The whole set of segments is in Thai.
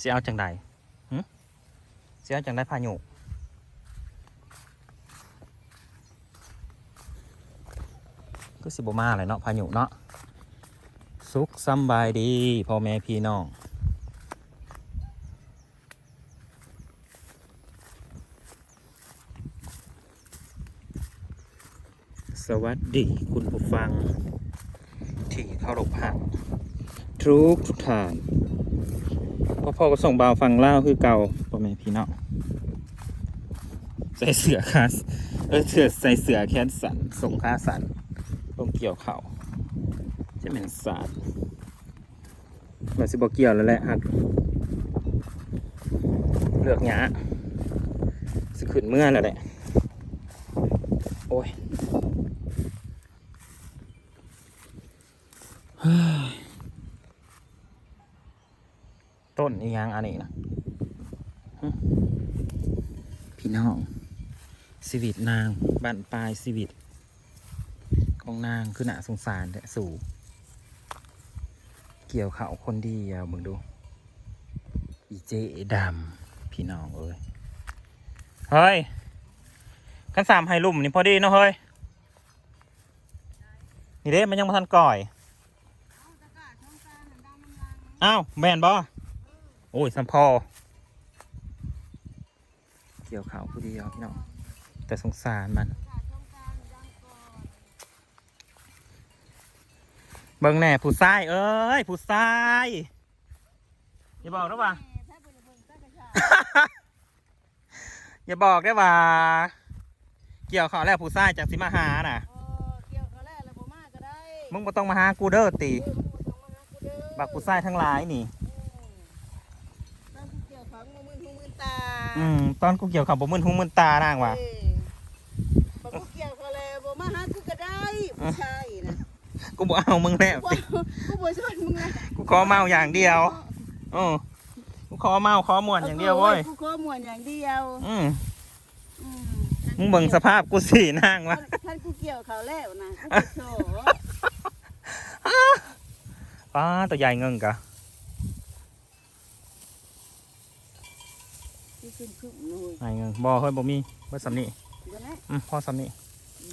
สิเอาจังใดหึสิเอาจังใดพายุก็สิบมาเลยเนาะพายุเนาะสุขสบายดีพ่อแม่พี่น้องสวัสดีคุณผู้ฟัง ที่เข้ารบหักทุกทุกทาน พ่อพ่อก็ส่งบาวฟังเล่าคือเก่าพ่อแม่พี่น้องใส่เสือคาสเออเสือใส่เสือแขนสันส่งขาสันลงเกี่ยวเข่าจะเป็นสาดเราสิบอกเกี่ยวแล้วแหละฮักเลือกหยาสิขึ้นเมื่อแล้วแหละโอ้ย อีหยังอันนี้นะพี่น้องชีวิตนางบ้านปลายชีวิต ของนางคือหนาสงสารแต่สู่ เกี่ยวเขาคนดียวมึงดู อีเจดำพี่น้องเอ้ยเฮ้ยกันสามไฮลุ่มนี่พอดีเนาะเฮ้ยนี่เด้มันยังมาทันก่อยอ้าวแมนบอ โอ้ยสัมพอ เกี่ยวเขาผู้เดียวพี่น้องแต่สงสารมันเบิ่งแน่ผู้ชายเอ้ยผู้ชายอย่าบอกนะว่าอย่าบอกได้ว่า เกี่ยวเขาแล้วผู้ชายจากสิมาหาน่ะมึงบ่ต้องมาหากูเด้อตีบักผู้ชายทั้งหลายนี่ อืมตอนกูเกี่ยวเขาบ่มึนหูมึนตานางว่ะบักกูเกี่ยวเขาแล้วบ่มาหากูก็ได้ผู้ชายนะกูบ่เอามึงแล้วว่าสิกูบ่ชวนมึงนะกูขอเมาอย่างเดียวเออกูขอเมาขอม่วนอย่างเดียวเว้ยกูขอม่วนอย่างเดียวอืมอืมมึงเบิ่งสภาพกูสินางวะท่านกูเกี่ยวเขาแล้วนะกูไปโชว์ป้าตัวใหญ่เงิงกะ ที่ขึ้นขึ้นเลยใหญ่เงิงบ่เฮ้ยบ่มีเบ่สำนี่เดี๋ยวนะอืมพ่อสำนี่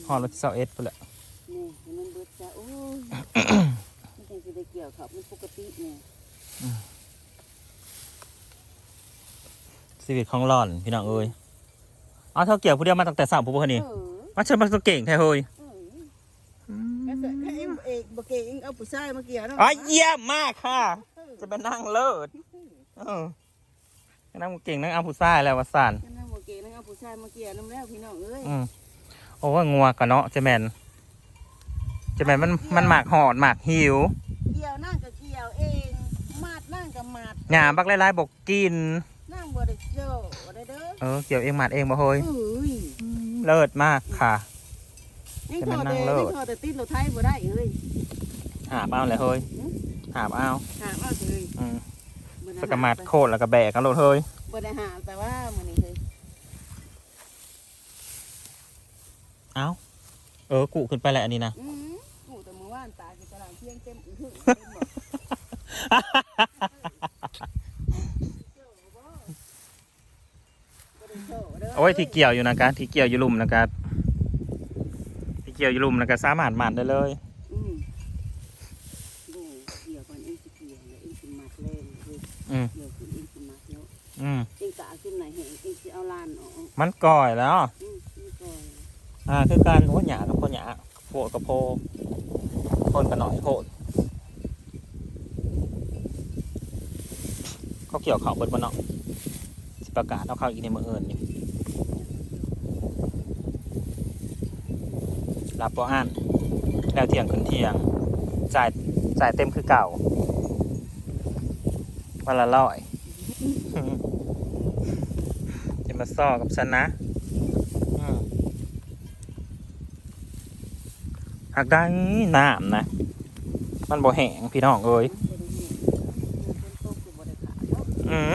พอรถเสาเอ็ดไปแหละนี่ให้มันเบิดจ้ะโอ้ยมันจังสิได้เกี่ยวเขามันปกติเนี่ยชีวิตของหล่อนพี่น้องเอ้ยเอาเท่าเกี่ยวผู้เดียวมาตั้งแต่สาวผู้บ่นี่เออมาเชิญมาตัวเก่งแท้เฮ้ยเออก็เสร็จให้เองเอกบ่เก่งเองเอาผู้ชายมาเกี่ยวเนาะอ๋อเยี่ยมมากค่ะเออจะไปนั่งเลิศเออ นั่งเก่งนั่งเอาผู้ชายแล้ววะสันนั่นนะบ่เก่งนั่งเอาผู้ชายมาเกี่ยวนํแล้วพี่น้องเอ้ยอืมโอ้ว่างัวกันเนาะเจแมนเจแมนมันมันหมากหอดหมากหิวเกี่ยวนั่งก็เกี่ยวเองมาดนั่งก็มาดหยาบักไล่ๆบอกกินนั่งบ่ได้เจ้าบ่ได้เด้อเออเกี่ยวเองหมาดเองบ่เฮ้ยเอ้ยเลิศมากค่ะยังจะทมาอนั่แต่งเลิศยังทอแต่ติดรถไทยบ่ได้เอ้ยหาบเอาเลยเฮ้ยหาบเอาหาเอาสิเอ้ยอืม บ่ได้แล้วก็มัดโคตรแล้วก็แบกกันโลดเฮ้ยบ่ได้หาแต่ว่ามื้อนี้เฮ้ยเอาเออกูขึ้นไปแหละอันนี้นะ อือกูแต่มื้อวานตากินตลาดเที่ยงเต็มอึ้งเต็มหมดบ่ได้โชว์เด้โอ้ยที่เกี่ยวอยู่นะกะที่เกี่ยวอยู่ลุมนะกะที่เกี่ยวอยู่ลุมนะกะสามารถหมัดได้เลย อืมดูเกี่ยวก่อนเองสิเกี่ยวแล้วเองสิมัดแรงเฮ้ย อืม เกี่ยวขึ้นเองสิมัดแล้ว อืมเองกะเอาขึ้นไหนเห็นเองสิเอาลานออกมันก่อยแล้ว อืมนี่ก่อนอ่า คือการโอ้หยากับโพหยาโพดกับโพคนกันหน่อยโพดเขาเกี่ยวเขาเบิดบนเนาะสิประกาศเอาเข้าอีกในมืออื่นนี่รับบ่อ่านแล้วเที่ยงคืนเที่ยงจ่ายจ่ายเต็มคือเก่าวันละร้อย จะมาซ่อกับฉันนะอืมหากได้น้ำนะ มันบ่แห้งพี่น้องเอ้ยอืม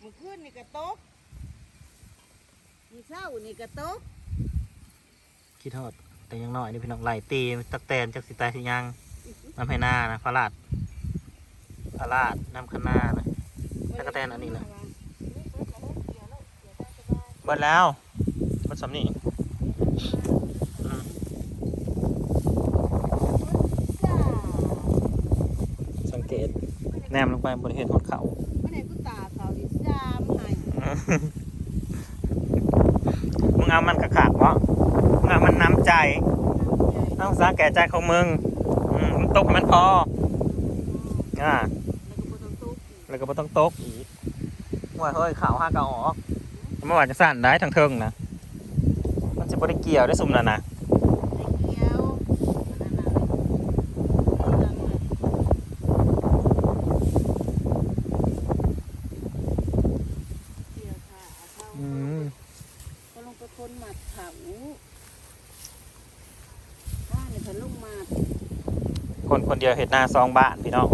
มึงขึ้นนี่กระตกมีเศร้านี่กระตกขี้ทอดแต่ยังน้อยนี่พี่น้องไหลตีตักแตนจากสิตายสิยัง น้ำให้หน้านะฟาลาดฟาลาดน้ำข้างหน้านะตะกะแตนอันนี้นะเบิดแล้วเบิดสำนี่อืมสังเกตแนมลงไปบนเห็นหดเขาไม่ได้กูตาเขาดิจามให้มึงเอามันกระขากวะมึงเอามันน้ำใจต้องสร้างแก่ใจของมึงอืมมึง ตกให้มันพออ่าแล้วก็บ่ต้องทุกข์แล้วก็ไม่ต้องตกอีกว่าเฮ้ยข่าวห้ากะออกไม่ว่าจะสั่นได้ทางเทิงนะมันจะบริเกี่ยวได้สุ่มน่ะนะ ไอ้เกี้ยวนั่นน่ะเอาล่ะเอาล่ะเกี่ยวขาเขา อืม ก็ลงไปคนหมัดเขาบ้านเนี่ยเพิ่นลงมา คนคนเดียวเห็ดหน้าซองบ้านพี่น้อง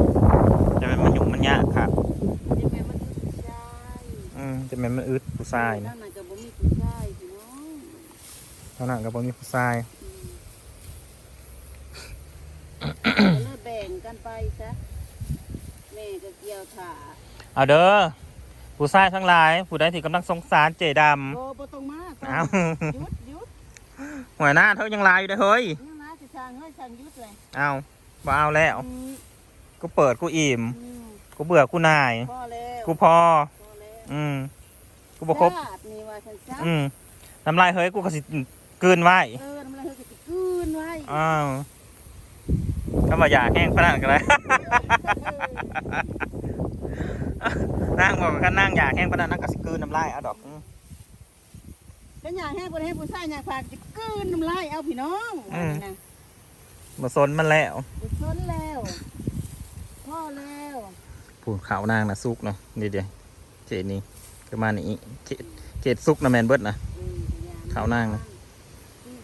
จะเป็นมันยุ่งมันยากครับจะแม่มันคือผู้ชายอืมจะเป็นมันอึดผู้ชายนะนั่นน่ะก็บ่มีผู้ชายพี่น้องเท่านั้นก็บ่มีผู้ชายอืมก็เลยแบ่งกันไปซะแม่ก็เกี่ยวขาเอาเด้อผู้ชายทั้งหลาย ผู้ใดที่กำลังสงสารเจดโอ้บ่ต้องมาำเอาหยุดหยุดหัวหน้าเท่ายังลายอยู่เลยเฮ้ยนี่นะสิช่างเฮ้ยช่างหยุดเลยเอา บ่เอาแล้วอืมกูเปิดกูอิ่มอืมกูเบื่อกูนายพอแล้วกูพอพอแล้วอืม กูบ่ครบ ญาตินี่ว่าฉันจ้าอืมน้ำลายเฮ้ยกูก็สิกลืนไว้เออน้ำลายเฮ้ยก็สิกลืนไว้อ้าวก็มาอยากแห้งพนันกันเลย นั่งบอกกันนั่งอยากแห้งพนันนั่งกับสิกลืนน้ำลายเอาดอกอืมเป็นอย่างแห้งบ่ได้ให้ผู้ชายอยากฝากสิกลืนน้ำลายเอาพี่น้องว่านี่นะ มาซนมันแล้วบ่ชนแล้วพ่อแล้วผูดขาวนางนะซุกเนาะนี่เดียวเจนี่ก็มานี่เจเจดซุกนะแมนเบิดนะ อืมอย่มขาวนางนะอืม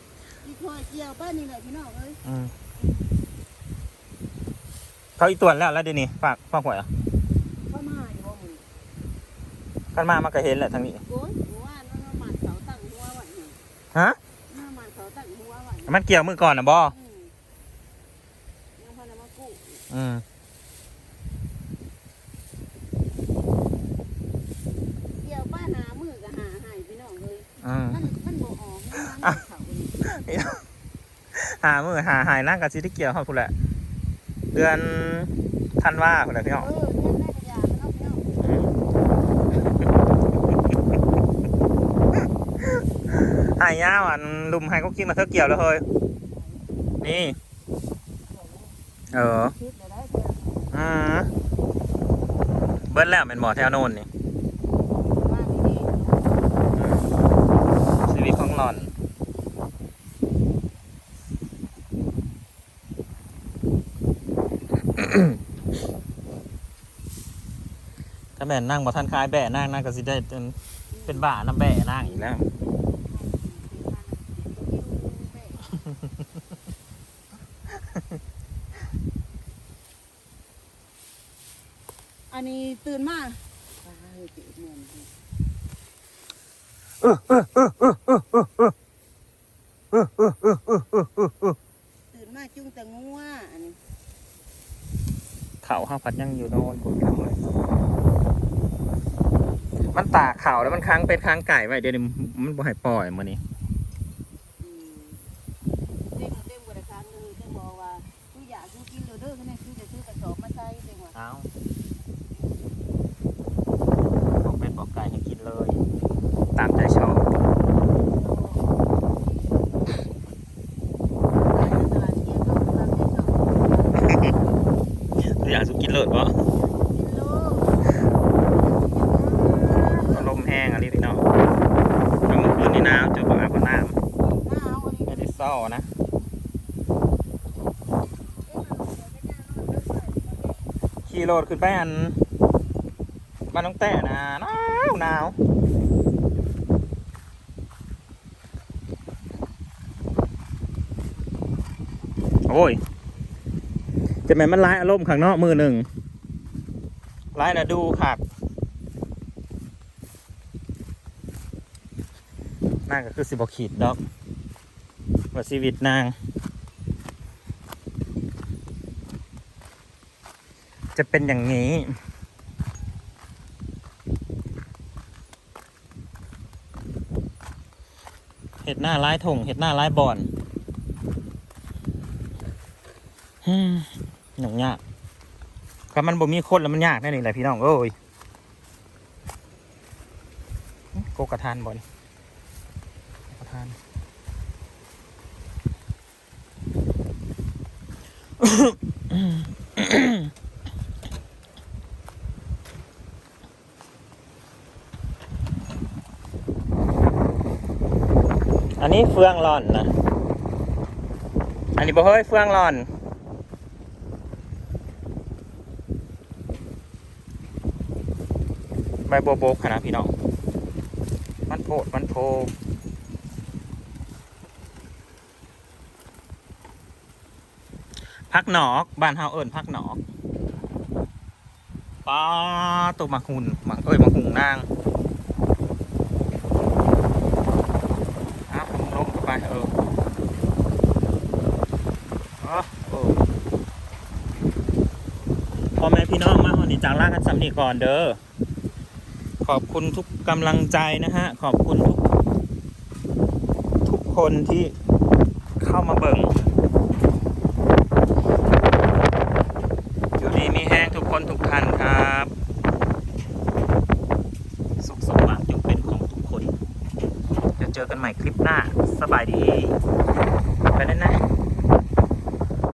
อีคอยเกี่ยวป้านี่แหละพี่น้องเอ้ยอืมเขาอีตวนแล้วแล้วเดี๋ยวนี้ฝากฝากหวยอะเข้ามาอยู่บ่มึงกันมามันก็เห็นแหละทางนี้ โอ้ยหัวว่ามันมาหมัดเสาตั้งหัวไว้นี่ฮะมาหมัดเสาตั้งหัวไว้นี่มันเกี่ยวมือก่อนนะบออืมยังพอนะมากู้ อืมเกี่ยวป้าหามือก็หาให้พี่น้องเอ้ยอืมมันมันบ่ออกมันมันเขานี่หามือหาหายนั่งกับซีที่เกี่ยวเขาพูดแหละเดือนธันวาพูดแหละพี่น้องเออเงินได้กระยาพี่น้องพี่น้องอืมหายยาวอะลุมให้เขากินมาเธอเกี่ยวแล้วเฮ้ยนี่ เออ คิดเลยได้เจ้า อืมเบิ้ลแล้วเป็นหมอแถวโน่นนี่ว่าดีอืมชีวิตของหล่อน ถ้าแม่นนั่งบ่ทันคลายแบะนั่งนั่งก็สิได้เป็นเป็นบ้าน้ำแบะนั่งอีกแล้ว อันนี้ตื่นมาป้าเฮ้ยเจ็บเงินตื่นมาจุ้งแต่งัวอันนี้เขาห้าพัดยังอยู่น่นคุณเขาเลยมันตากเข่าแล้วมันค้างเป็นค้างไก่ไว้เดี๋ยวนี้มันบ่ให้ปล่อยมือนี้ อืมเต็มเต็มบริการเลยเต็มบอกว่ากูอยากกูกินเด้อเด้อคะแนนคือจะซื้อกระสอบมาใส่เต็มว่า เอาบอกเป็ดบอกไก่ให้กินเลย ตามใจชอบ ตลาดเกียร์ก็กำลังได้สอง ตัวอย่างสุกินเลยปะกิโลก็ลมแห้งอะไรพี่น้องแล้วเมื่อคืนนี่หนาวจะบอกอาบน้าเอาอันนี้ำไม่ได้ซ่อนะขี่รถขึ้นไปอันบ้านน้องแต่นะหนาวหนาวโอ้ย จะแม่มันร้ายอารมณ์ข้างนอกมือหนึ่งร้ายนะดูขาดน่าก็คือสิบขีดดอกวว่าชีวิตนาง จะเป็นอย่างนี้เห็ดหน้าร้ายถงเห็ดหน้าร้ายบอนฮึ หนังยากก็มันบ่มีคนแล้วมันยากแน่นี่แหละพี่น้องเอ้ยโกกระทานบ่นี่กระทานอันนี้เฟืองร่อนนะ อันนี้บ่เฮ้ยเฟืองร่อน ใบโบวบกนะพี่น้อง มันโพดมันโพพักหนอกบ้านเฮาเอิญพักหนอกป้าตัวมักหุ่นมักเอ้ยมักหุงนางอ้าวลงไปเออเออพ่อแม่พี่น้องมาหอนี่จากล่ากันสำนีก่อนเด้อ ขอบคุณทุกกำลังใจนะฮะ ขอบคุณทุกทุกคนที่เข้ามาเบิ่งอยู่ดีมีแห้งทุกคนทุกท่านครับ สุขสมหวังจงเป็นของทุกคน จะเจอกันใหม่คลิปหน้า สบายดี ไปแล้วนะ